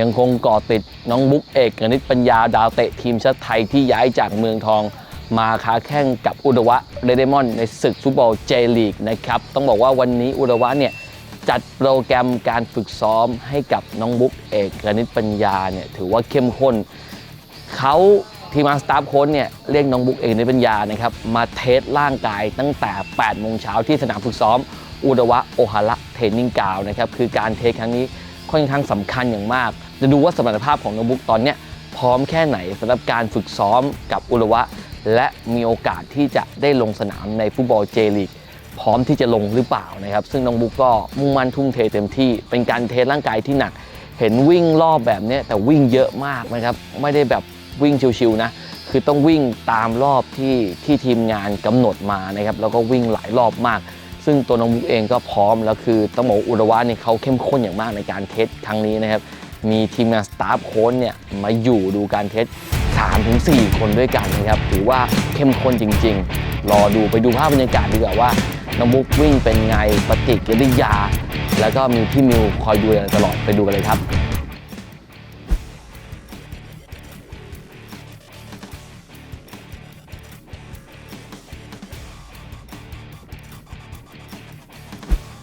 ยังคงเกาะติดน้องบุ๊กเอกกนิษฐ์ปัญญาดาวเตะทีมชาติไทยที่ย้ายจากเมืองทอง มาค้าแข่งกับอุดวะเรเดมอนในศึกฟุตบอลเจลีกนะครับ ต้องบอกว่าวันนี้อุดวะเนี่ยจัดโปรแกรมการฝึกซ้อมให้กับน้องบุ๊กเอกกนิษฐ์ปัญญาเนี่ยถือว่าเข้มข้นเขาทีมงานสตาฟโค้ชเนี่ยเรียกน้องบุ๊กเอกในปัญญานะครับมาเทสร่างกายตั้งแต่ 8 โมงเช้าที่สนามฝึกซ้อม อุดวะโอฮาระเทนนิ่งกาวนะครับคือการเทสครั้งนี้ ค่อนข้างสำคัญอย่างมาก จะดูว่าสมรรถภาพของน้องบุ๊กตอนเนี้ยพร้อมแค่ไหนสำหรับการฝึกซ้อมกับอุดวะ และมีโอกาสที่จะได้ลงสนามในฟุตบอลเจลีกพร้อมที่จะลงหรือเปล่านะครับ ซึ่งน้องบุ๊กก็มุ่งมั่นทุ่มเทเต็มที่ เป็นการเทสร่างกายที่หนัก เห็นวิ่งรอบแบบนี้แต่วิ่งเยอะมากนะครับ ไม่ได้แบบวิ่งชิวๆนะ คือต้องวิ่งตามรอบที่ที่ทีมงานกำหนดมานะครับ แล้วก็วิ่งหลายรอบมาก ซึ่งตัวน้องบุ๊กเองก็พร้อมแล้วคือต้องบอกอุดวะนี่เขาเข้มข้นอย่างมากในการเทสครั้งนี้นะครับ มีทีมงานสตาฟโค้ชเนี่ยมาอยู่ดูการเทส3-4 คนด้วยกันนะครับ ถือว่าเข้มข้นจริง ๆ รอดูไปดูภาพบรรยากาศดีกว่าว่าน้องบุ๊กวิ่งเป็นไงปฏิกิริยา แล้วก็มีพี่มิวคอยดูแลตลอดไปดูกันเลยครับ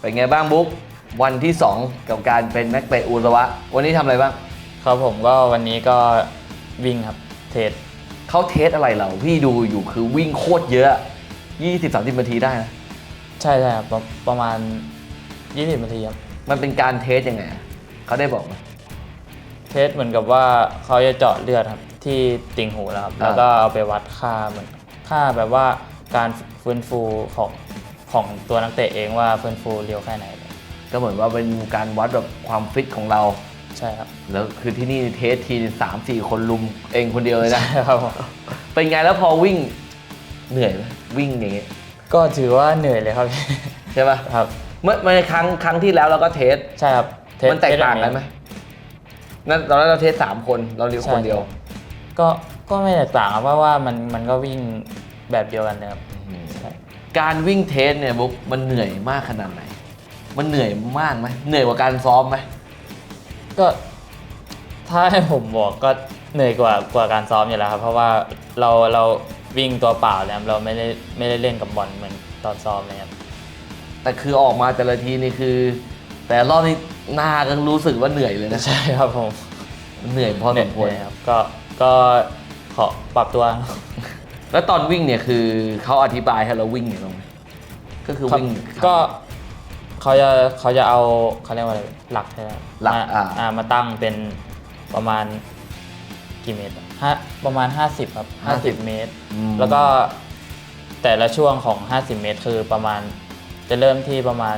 เป็นไงบ้างบุ๊กวันที่ 2 กับการเป็นนักเตะอุระวะ วันนี้ทำอะไรบ้างครับผมก็วันนี้ก็วิ่งครับเทรดเขาเทสอะไรเราพี่ดูอยู่คือวิ่งโคตรเยอะ 20-30นาทีได้นะใช่ใช่ครับประประมาณ 20นาทีครับมันเป็นการเทสยังไงอะเขาได้บอกไหม เทสเหมือนกับว่าเขาจะเจาะเลือดครับที่ติ่งหูแล้วครับ อ่า แล้วก็เอาไปวัดค่าเหมือนค่าแบบว่าการฟื้นฟูของ ของตัวนักเตะเองว่าฟื้นฟูเร็วแค่ไหน ก็เหมือนว่าเป็นการวัดแบบความฟิตของเรา ใช่ครับ แล้วคือที่นี่เทสทีสามสี่คนลุมเองคนเดียวเลยนะใช่ครับผมเป็นไงแล้วพอวิ่งเหนื่อยไหมวิ่งอย่างงี้ก็ถือว่าเหนื่อยเลยครับ ใช่ปะครับ เมื่อเมื่อครั้งครั้งที่แล้วเราก็เทสใช่ครับเทสมันแตกต่างกันไหมนั่นตอนนั้นเราเทสสามคนเราเลี้ยวคนเดียว ก็ก็ไม่แตกต่างครับเพราะว่ามันมันก็วิ่งแบบเดียวกันเลยครับใช่ การวิ่งเทสเนี่ยบุ๊กมันเหนื่อยมากขนาดไหน มันเหนื่อยมากไหมเหนื่อยกว่าการซ้อมไหมก็ถ้าให้ผมบอกก็เหนื่อยกว่ากว่าการซ้อมอยู่แล้วครับ เพราะว่าเราเราวิ่งตัวเปล่าแล้วเราไม่ได้ไม่ได้เล่นกับบอลเหมือนตอนซ้อมเลยครับแต่คือออกมาแต่ละทีนี่คือ แต่รอบนี้หน้าก็รู้สึกว่าเหนื่อยเลยนะใช่ครับผมมันเหนื่อยพอสมควรเหนื่อยครับก็ก็ขอปรับตัว แล้วตอนวิ่งเนี่ยคือเขาอธิบายให้เราวิ่งอย่างไรไหมก็คือวิ่ง ก็เขาจะเขาจะเอาเขาเรียกว่าอะไรหลักใช่ไหมหลักมาอ่า อ่ามาตั้งเป็นประมาณกี่เมตรอะห้าประมาณ 50 ครับ 50 เมตร อืม แล้วก็แต่ละช่วงของ 50 เมตร คือประมาณจะเริ่มที่ประมาณ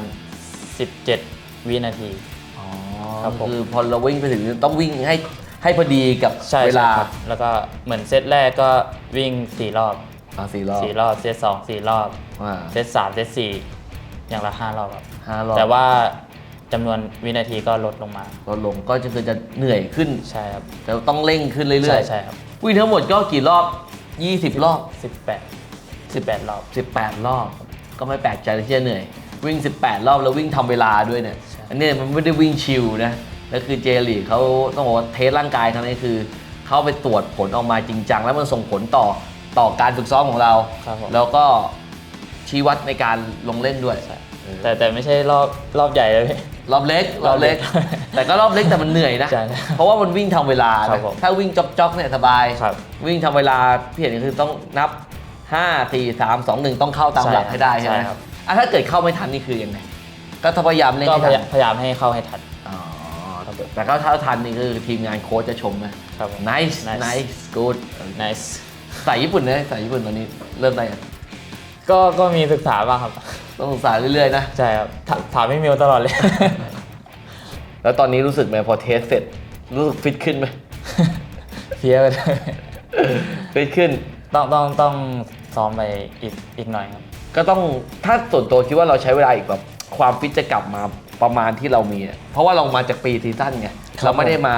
17 วินาทีอ๋อครับผม คือพอเราวิ่งไปถึงต้องวิ่งให้ ให้พอดีกับใช่เวลา ใช่ครับแล้วก็เหมือนเซตแรกก็วิ่ง4รอบอ่าสี่รอบ4รอบเซต2 4รอบ อ่าเซต3เซต4อย่างละ5รอบครับห้ารอบแต่ว่าจำนวนวินาทีก็ลดลงมา ลดลงก็จะคือจะเหนื่อยขึ้นใช่ครับแต่ต้องเร่งขึ้นเรื่ใช่อยใช่ครับๆวิ่งทั้งหมดก็กี่รอบ 20 รอบ18 18รอบ 18 รอบ ก็ไม่แปลกใจที่จะเหนื่อย วิ่ง 18 รอบแล้ววิ่งทำเวลาด้วยเนี่ย ใช่ อันนี้มันไม่ได้วิ่งชิลนะ แล้วคือเจลีกเขาต้องบอกว่าเทสร่างกายครั้งนี้คือเขาไปตรวจผลออกมาจริงจังแล้วมันส่งผลต่อต่อการฝึกซ้อมของเรา ครับผม แล้วก็ชี้วัดในการลงเล่นด้วย แต่แต่ไม่ใช่รอบรอบใหญ่เลยพี่ รอบเล็กรอบเล็ก รอบเล็กแต่ก็รอบเล็กแต่มันเหนื่อยนะ ใช่เพราะว่ามันวิ่งทำเวลาครันะบผม ถ้าวิ่งจ๊อกจ๊อกๆเนี่ยสบาย ครับ วิ่งทำเวลาพี่เห็นคือต้องนับ 5 4 3 2 1 ต้องเข้าตามหลักให้ได้ใช่ไหมใช่ครับ อะถ้าเกิดเข้าไม่ทันนี่คือยังไงก็ถ้าพยายามเล่นก็ให้พทัยานยามพยายามให้เข้าให้ทันอ๋อ แต่ก็ถ้าทันนี่คือทีมงานโค้ชจะชมนะครับผม nice Nice nice good nice สายญี่ปุ่นนะสายญี่ปุ่นตอนนี้เริ่มได้ยังก็ก็มีศึกษาบ้างครับ ต้องศึกษาเรื่อยๆนะ ใช่ครับถาถามพี่มิวตลอดเลย แล้วตอนนี้รู้สึกไหมพอเทสเสร็จ รู้สึกฟิตขึ้นไหม เพี้ยไปเลยฟิตขึ้น ต้องต้องต้องซ้อมไปอีกอีกหน่อยครับ ก็ต้องถ้าส่วนตัวคิดว่าเราใช้เวลาอีกแบบความฟิตจะกลับมา ประมาณที่เรามีอะเพราะว่าเรามาจากปีซีซั่นไงครับเราไม่ได้มา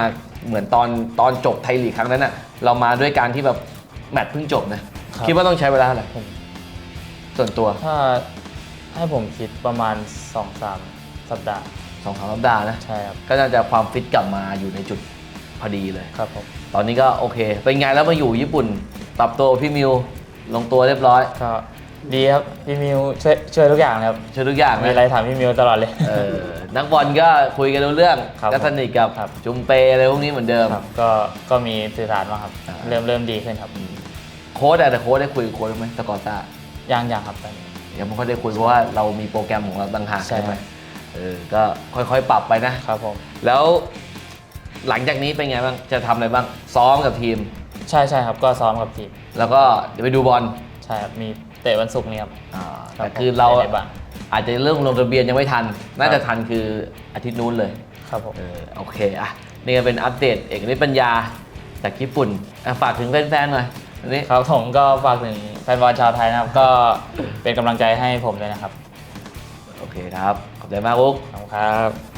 เหมือนตอนตอนจบไทยลีกครั้งนั้นอะ เรามาด้วยการที่แบบแมตช์เพิ่งจบนะคิดว่าต้องใช้เวลาเท่าไหร่ผมส่วนตัวถ้าให้ผมคิดประมาณ 2-3 สัปดาห์สองสามสัปดาห์นะใช่ครับก็น่าจะความฟิตกลับมาอยู่ในจุดอดีเลย ครับผมตอนนี้ก็โอเค เป็นไงแล้วมาอยู่ญี่ปุ่น ปรับตัวพี่มิวลงตัวเรียบร้อย ก็ ดีครับพี่มิวช่วยช่วยทุกอย่างเลยครับช่วยทุกอย่างมีนะอะไรถามพี่มิวตลอดเลย เออนักบอลก็คุยกันรู้เรื่องครับก็สนิทกับครับ จุมเปอะไรพวกนี้เหมือนเดิม ครับก็ก็มีสื่อสารมาครับ อ่า เริ่มเริ่มดีขึ้นครับโค้ดอะแต่โค้ดได้คุยกับโค้ดไหมสกอร์ต้ายังยังครับตอนนี้ ยังไม่ค่อยได้คุยเพราะว่าเรามีโปรแกรมของเราต่างหากใช่ ใช่ไหมเออก็ค่อยๆปรับไปนะ ครับผม แล้วหลังจากนี้เป็นไงบ้างจะทำอะไรบ้างซ้อมกับทีม ใช่ใช่ครับก็ซ้อมกับทีมแล้วก็เดี๋ยวไปดูบอล ใช่ครับมีเตะวันศุกร์นี้ครับ อ่าครับแต่คือเราผมได้บ้าง อาจจะเรื่องลงทะเบียนยังไม่ทัน น่าครัจะบทันคืออาทิตย์นู้นเลย ครับผม เออโอเคอะนี่ก็เป็นอัปเดตเอกนิตปัญญาจากญี่ปุ่นอะฝากถึงแฟนๆหน่อยอันนี้ครับผมก็ฝากถึงแฟนบอลชาวไทยนะครับ ก็เป็นกำลังใจให้ผมด้วยนะครับโอเคครับ ขอบใจมากอุ๊ก ขอบคุณครับ